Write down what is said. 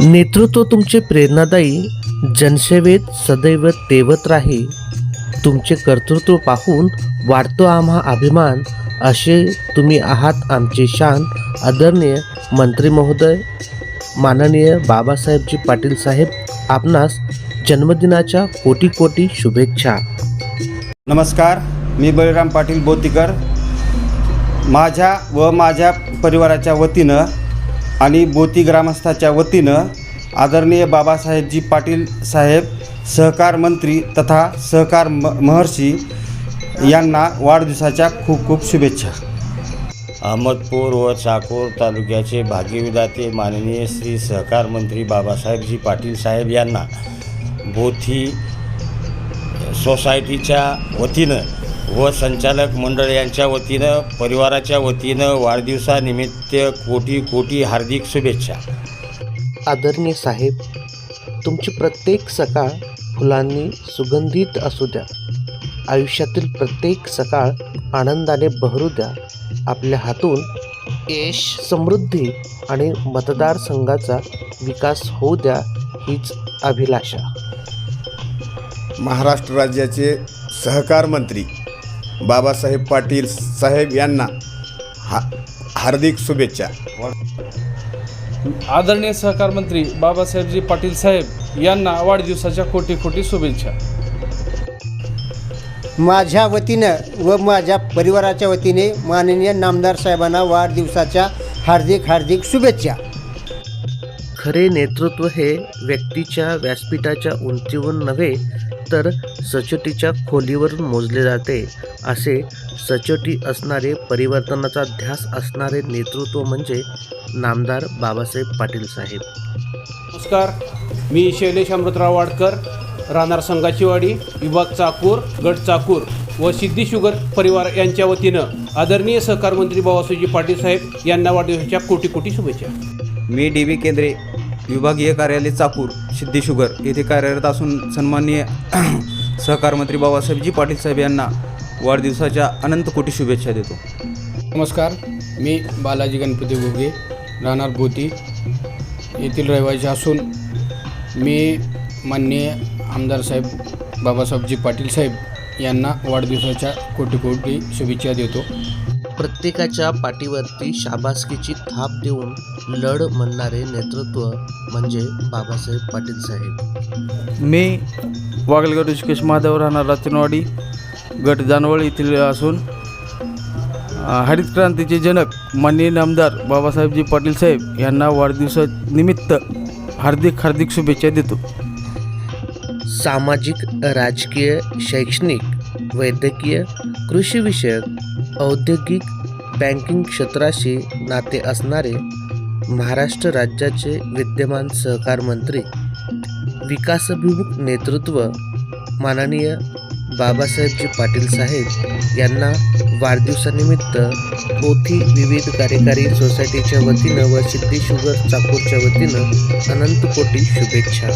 नेतृत्व तुमचे प्रेरणादायी जनसेवेत सदैव तेवत राही. तुमचे कर्तृत्व पाहून वाढतो आम्हा अभिमान असे तुम्ही आहात आमचे शान आदरणीय मंत्री महोदय माननीय बाबासाहेबजी पाटील साहेब आपणास जन्मदिनाच्या कोटी कोटी शुभेच्छा. नमस्कार मी बळीराम पाटील बोतीकर. माझ्या व माझ्या परिवाराच्या वतीनं आणि बोती ग्रामस्थाच्या वतीनं आदरणीय बाबासाहेबजी पाटील साहेब सहकार मंत्री तथा सहकार म महर्षी यांना वाढदिवसाच्या खूप खूप शुभेच्छा. अहमदपूर व चाकूर तालुक्याचे भाग्यविदाते माननीय श्री सहकार मंत्री बाबासाहेबजी पाटील साहेब यांना बोथी सोसायटीच्या वतीनं व संचालक मंडळ यांच्या वतीनं परिवाराच्या वतीनं वाढदिवसानिमित्त कोटी कोटी हार्दिक शुभेच्छा. आदरणीय साहेब तुमची प्रत्येक सकाळ फुलांनी सुगंधित असू द्या. आयुष्यातील प्रत्येक सकाळ आनंदाने बहरू द्या. आपल्या हातून यश समृद्धी आणि मतदारसंघाचा विकास होऊ द्या हीच अभिलाषा. महाराष्ट्र राज्याचे सहकार मंत्री बाबासाहेब पाटील साहेब यांना हा हार्दिक शुभेच्छा. आदरणीय सहकार मंत्री बाबासाहेबजी पाटील साहेब यांना वाढदिवसाच्या कोटी कोटी शुभेच्छा. माझ्या वतीनं व माझ्या परिवाराच्या वतीने माननीय नामदार साहेबांना वाढदिवसाच्या हार्दिक हार्दिक शुभेच्छा. खरे नेतृत्व हे व्यक्तीच्या व्यासपीठाच्या उंचीवरून नव्हे तर सचोटीच्या खोलीवरून मोजले जाते. असे सचोटी असणारे परिवर्तनाचा ध्यास असणारे नेतृत्व म्हणजे नामदार बाबासाहेब पाटील साहेब. नमस्कार मी शैलेश अमृतराव वाडकर राहणार संगाचीवाडी विभाग चाकूर गट चाकूर व सिद्धी शुगर परिवार यांच्या वतीनं आदरणीय सहकार मंत्री बाबासाहेबजी पाटील साहेब यांना वाढदिवसाच्या कोटी कोटी शुभेच्छा. मी डी बी केंद्रे विभागीय कार्यालय चाकूर सिद्धी शुगर येथे कार्यरत असून सन्माननीय सहकार मंत्री बाबासाहेबजी पाटील साहेब यांना वाढदिवसाच्या अनंत कोटी शुभेच्छा देतो. नमस्कार मी बालाजी गणपती घुगे राहणार भोती येथील रहिवासी असून मी माननीय आमदार साहेब बाबासाहेबजी पाटील साहेब यांना वाढदिवसाच्या कोटी कोटी शुभेच्छा देतो. प्रत्येकाच्या पाठीवरती शाबासकीची थाप देऊन लढ म्हणणारे नेतृत्व म्हणजे बाबासाहेब पाटील साहेब. मी वागलगड ऋषिकेश महादेव राहणार रचनवाडी गट जानवळ येथील असून हरित क्रांतीचे जनक माननीय नामदार बाबासाहेबजी पाटील साहेब यांना वाढदिवसानिमित्त हार्दिक हार्दिक शुभेच्छा देतो. सामाजिक राजकीय शैक्षणिक वैद्यकीय कृषीविषयक औद्योगिक बँकिंग क्षेत्राशी नाते असणारे महाराष्ट्र राज्याचे विद्यमान सहकार मंत्री विकासभिमुख नेतृत्व माननीय बाबासाहेबजी पाटील साहेब यांना वाढदिवसानिमित्त पोथी विविध कार्यकारी सोसायटीच्या वतीनं व सिद्धी शुगर चाकूरच्या वतीनं अनंत कोटी शुभेच्छा.